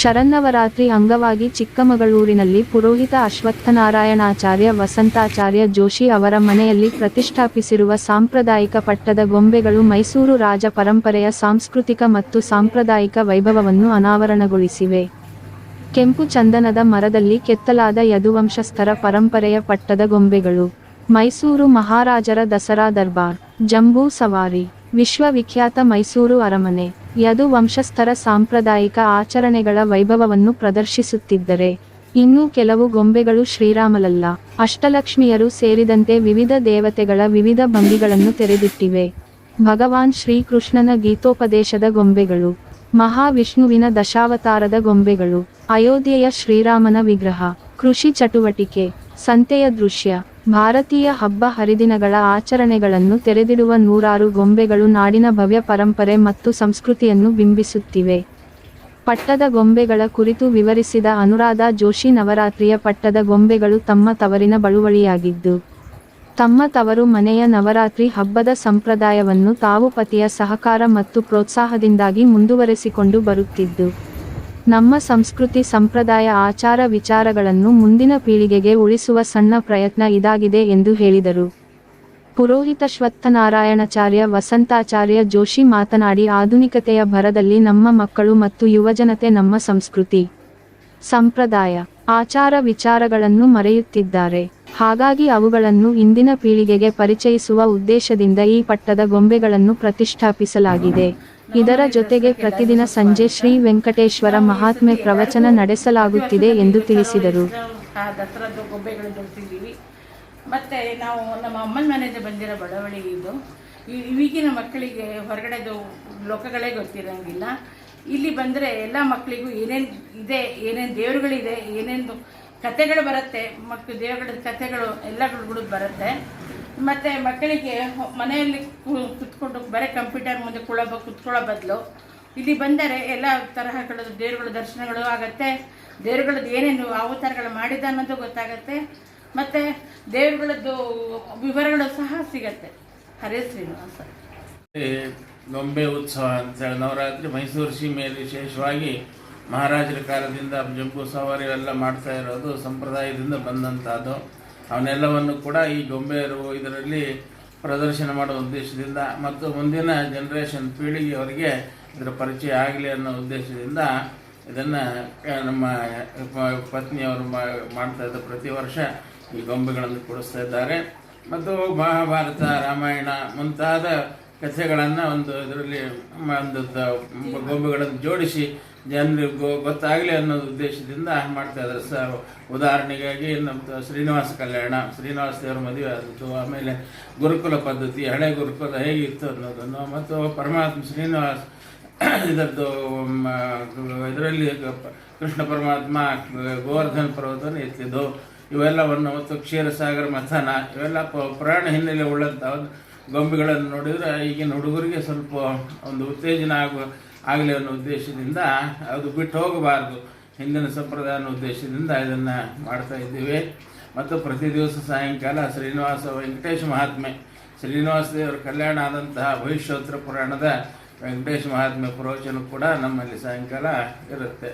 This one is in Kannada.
ಶರನ್ನವರಾತ್ರಿ ಅಂಗವಾಗಿ ಚಿಕ್ಕಮಗಳೂರಿನಲ್ಲಿ ಪುರೋಹಿತ ಅಶ್ವತ್ಥನಾರಾಯಣಾಚಾರ್ಯ ವಸಂತಾಚಾರ್ಯ ಜೋಶಿ ಅವರ ಮನೆಯಲ್ಲಿ ಪ್ರತಿಷ್ಠಾಪಿಸಿರುವ ಸಾಂಪ್ರದಾಯಿಕ ಪಟ್ಟದ ಗೊಂಬೆಗಳು ಮೈಸೂರು ರಾಜ ಪರಂಪರೆಯ ಸಾಂಸ್ಕೃತಿಕ ಮತ್ತು ಸಾಂಪ್ರದಾಯಿಕ ವೈಭವವನ್ನು ಅನಾವರಣಗೊಳಿಸಿವೆ. ಕೆಂಪು ಚಂದನದ ಮರದಲ್ಲಿ ಕೆತ್ತಲಾದ ಯದುವಂಶಸ್ಥರ ಪರಂಪರೆಯ ಪಟ್ಟದ ಗೊಂಬೆಗಳು. ಮೈಸೂರು ಮಹಾರಾಜರ ದಸರಾ ದರ್ಬಾರ್, ಜಂಬೂ ಸವಾರಿ. ವಿಶ್ವವಿಖ್ಯಾತ ಮೈಸೂರು ಅರಮನೆ, ಯದು ವಂಶಸ್ಥರ ಸಾಂಪ್ರದಾಯಿಕ ಆಚರಣೆಗಳ ವೈಭವವನ್ನು ಪ್ರದರ್ಶಿಸುತ್ತಿದ್ದರೆ, ಇನ್ನೂ ಕೆಲವು ಗೊಂಬೆಗಳು ಶ್ರೀರಾಮಲಲ್ಲ, ಅಷ್ಟಲಕ್ಷ್ಮಿಯರು ಸೇರಿದಂತೆ ವಿವಿಧ ದೇವತೆಗಳ ವಿವಿಧ ಭಂಗಿಗಳನ್ನು ತೆರೆದಿಟ್ಟಿವೆ. ಭಗವಾನ್ ಶ್ರೀಕೃಷ್ಣನ ಗೀತೋಪದೇಶದ ಗೊಂಬೆಗಳು, ಮಹಾವಿಷ್ಣುವಿನ ದಶಾವತಾರದ ಗೊಂಬೆಗಳು, ಅಯೋಧ್ಯೆಯ ಶ್ರೀರಾಮನ ವಿಗ್ರಹ, ಕೃಷಿ ಚಟುವಟಿಕೆ, ಸಂತೆಯ ದೃಶ್ಯ ಭಾರತೀಯ ಹಬ್ಬ ಹರಿದಿನಗಳ ಆಚರಣೆಗಳನ್ನು ತೆರೆದಿಡುವ ನೂರಾರು ಗೊಂಬೆಗಳು ನಾಡಿನ ಭವ್ಯ ಪರಂಪರೆ ಮತ್ತು ಸಂಸ್ಕೃತಿಯನ್ನು ಬಿಂಬಿಸುತ್ತಿವೆ. ಪಟ್ಟದ ಗೊಂಬೆಗಳ ಕುರಿತು ವಿವರಿಸಿದ ಅನುರಾಧ ಜೋಶಿ ನವರಾತ್ರಿಯ ಪಟ್ಟದ ಗೊಂಬೆಗಳು ತಮ್ಮ ತವರಿನ ಬಳುವಳಿಯಾಗಿದ್ದು, ತಮ್ಮ ತವರು ಮನೆಯ ನವರಾತ್ರಿ ಹಬ್ಬದ ಸಂಪ್ರದಾಯವನ್ನು ತಾವು ಪತಿಯ ಸಹಕಾರ ಮತ್ತು ಪ್ರೋತ್ಸಾಹದಿಂದಾಗಿ ಮುಂದುವರೆಸಿಕೊಂಡು ಬರುತ್ತಿದ್ದು ನಮ್ಮ ಸಂಸ್ಕೃತಿ, ಸಂಪ್ರದಾಯ, ಆಚಾರ, ವಿಚಾರಗಳನ್ನು ಮುಂದಿನ ಪೀಳಿಗೆಗೆ ಉಳಿಸುವ ಸಣ್ಣ ಪ್ರಯತ್ನ ಇದಾಗಿದೆ ಎಂದು ಹೇಳಿದರು. ಪುರೋಹಿತ ಶ್ವತ್ಥನಾರಾಯಣಾಚಾರ್ಯ ವಸಂತಾಚಾರ್ಯ ಜೋಶಿ ಮಾತನಾಡಿ, ಆಧುನಿಕತೆಯ ಭರದಲ್ಲಿ ನಮ್ಮ ಮಕ್ಕಳು ಮತ್ತು ಯುವಜನತೆ ನಮ್ಮ ಸಂಸ್ಕೃತಿ, ಸಂಪ್ರದಾಯ, ಆಚಾರ, ವಿಚಾರಗಳನ್ನು ಮರೆಯುತ್ತಿದ್ದಾರೆ. ಹಾಗಾಗಿ ಅವುಗಳನ್ನು ಇಂದಿನ ಪೀಳಿಗೆಗೆ ಪರಿಚಯಿಸುವ ಉದ್ದೇಶದಿಂದ ಈ ಪಟ್ಟದ ಗೊಂಬೆಗಳನ್ನು ಪ್ರತಿಷ್ಠಾಪಿಸಲಾಗಿದೆ. ಇದರ ಜೊತೆಗೆ ಪ್ರತಿದಿನ ಸಂಜೆ ಶ್ರೀ ವೆಂಕಟೇಶ್ವರ ಮಹಾತ್ಮೆ ಪ್ರವಚನ ನಡೆಸಲಾಗುತ್ತಿದೆ ಎಂದು ತಿಳಿಸಿದರು. ದಸರಾದ ಗೊಂಬೆಗಳು ಮತ್ತು ನಾವು ನಮ್ಮ ಅಮ್ಮನ ಮನೆಯಿಂದ ಬಂದಿರೋ ಬಡವಳಿ ಇದು. ಈಗಿನ ಮಕ್ಕಳಿಗೆ ಹೊರಗಡೆದು ಲೋಕಗಳೇ ಗೊತ್ತಿರೋಂಗಿಲ್ಲ. ಇಲ್ಲಿ ಬಂದರೆ ಎಲ್ಲ ಮಕ್ಕಳಿಗೂ ಏನೇನು ಇದೆ, ಏನೇನು ದೇವರುಗಳಿದೆ, ಏನೇನು ಕಥೆಗಳು ಬರುತ್ತೆ ಮಕ್ಕಳು ದೇವರುಗಳ ಕಥೆಗಳು ಎಲ್ಲಗಳು ಬರುತ್ತೆ. ಮತ್ತು ಮಕ್ಕಳಿಗೆ ಮನೆಯಲ್ಲಿ ಕುತ್ಕೊಂಡು ಬರೀ ಕಂಪ್ಯೂಟರ್ ಮುಂದೆ ಕುಳಬ ಕುತ್ಕೊಳ್ಳೋ ಬದಲು ಇಲ್ಲಿ ಬಂದರೆ ಎಲ್ಲ ತರಹಗಳ, ದೇವರುಗಳ ದರ್ಶನಗಳು ಆಗತ್ತೆ. ದೇವರುಗಳದ್ದು ಏನೇನು ಅವತಾರಗಳು ಮಾಡಿದ ಅನ್ನೋದು ಗೊತ್ತಾಗತ್ತೆ. ಮತ್ತು ದೇವರುಗಳದ್ದು ವಿವರಗಳು ಸಹ ಸಿಗತ್ತೆ. ಹರೇ ಶ್ರೀನಿವಾಸ. ಗೊಂಬೆ ಉತ್ಸವ ಅಂತೇಳಿ ನವರಾತ್ರಿ ಮೈಸೂರು ಸೀಮೆಯಲ್ಲಿ ವಿಶೇಷವಾಗಿ ಮಹಾರಾಜರ ಕಾಲದಿಂದ ಜಂಬೂ ಸವಾರಿ ಎಲ್ಲ ಮಾಡ್ತಾ ಇರೋದು ಸಂಪ್ರದಾಯದಿಂದ ಬಂದಂಥದ್ದು ಅವನ್ನೆಲ್ಲವನ್ನು ಕೂಡ ಈ ಗೊಂಬೆಯರು ಇದರಲ್ಲಿ ಪ್ರದರ್ಶನ ಮಾಡುವ ಉದ್ದೇಶದಿಂದ ಮತ್ತು ಮುಂದಿನ ಜನರೇಷನ್ ಪೀಳಿಗೆಯವರಿಗೆ ಇದರ ಪರಿಚಯ ಆಗಲಿ ಅನ್ನೋ ಉದ್ದೇಶದಿಂದ ಇದನ್ನು ನಮ್ಮ ಪತ್ನಿಯವರು ಮಾಡ್ತಾ ಇದ್ದ ಪ್ರತಿ ವರ್ಷ ಈ ಗೊಂಬೆಗಳನ್ನು ಕೊಡಿಸ್ತಾ ಇದ್ದಾರೆ. ಮತ್ತು ಮಹಾಭಾರತ, ರಾಮಾಯಣ ಮುಂತಾದ ಕಥೆಗಳನ್ನು ಒಂದು ಇದರಲ್ಲಿ ಒಂದು ಗೊಂಬೆಗಳನ್ನು ಜೋಡಿಸಿ ಜನರಿಗೆ ಗೊ- ಗೊತ್ತಾಗಲಿ ಅನ್ನೋ ಉದ್ದೇಶದಿಂದ ಮಾಡ್ತಾ ಇದ್ದಾರೆ. ಸರ್ ಉದಾಹರಣೆಗಾಗಿ ನಮ್ಮ ಶ್ರೀನಿವಾಸ ಕಲ್ಯಾಣ. ಶ್ರೀನಿವಾಸ ದೇವರ ಮದುವೆ ಆದದ್ದು, ಆಮೇಲೆ ಗುರುಕುಲ ಪದ್ಧತಿ, ಹಳೆ ಗುರುಕುಲ ಹೇಗಿತ್ತು ಅನ್ನೋದನ್ನು ಮತ್ತು ಪರಮಾತ್ಮ ಶ್ರೀನಿವಾಸ ಇದರದ್ದು ಇದರಲ್ಲಿ ಕೃಷ್ಣ ಪರಮಾತ್ಮ, ಗೋವರ್ಧನ ಪರ್ವತವನ್ನು ಎತ್ತಿದ್ದು, ಇವೆಲ್ಲವನ್ನು ಮತ್ತು ಕ್ಷೀರಸಾಗರ, ಮಥನ, ಇವೆಲ್ಲ ಪುರಾಣ ಹಿನ್ನೆಲೆ ಉಳ್ಳಂಥ ಗೊಂಬೆಗಳನ್ನು ನೋಡಿದರೆ ಈಗಿನ ಹುಡುಗರಿಗೆ ಸ್ವಲ್ಪ ಒಂದು ಉತ್ತೇಜನ ಆಗುವ ಆಗಲಿ ಅನ್ನೋ ಉದ್ದೇಶದಿಂದ ಅದು ಬಿಟ್ಟು ಹೋಗಬಾರ್ದು. ಹಿಂದಿನ ಸಂಪ್ರದಾಯ ಅನ್ನೋ ಉದ್ದೇಶದಿಂದ ಇದನ್ನು ಮಾಡ್ತಾ ಇದ್ದೀವಿ. ಮತ್ತು ಪ್ರತಿ ದಿವಸ ಸಾಯಂಕಾಲ ಶ್ರೀನಿವಾಸ ವೆಂಕಟೇಶ ಮಹಾತ್ಮೆ, ಶ್ರೀನಿವಾಸ ದೇವರ ಕಲ್ಯಾಣ ಆದಂತಹ ಭವಿಷ್ಯೋತ್ತರ ಪುರಾಣದ ವೆಂಕಟೇಶ ಮಹಾತ್ಮೆ ಪ್ರವಚನ ಕೂಡ ನಮ್ಮಲ್ಲಿ ಸಾಯಂಕಾಲ ಇರುತ್ತೆ.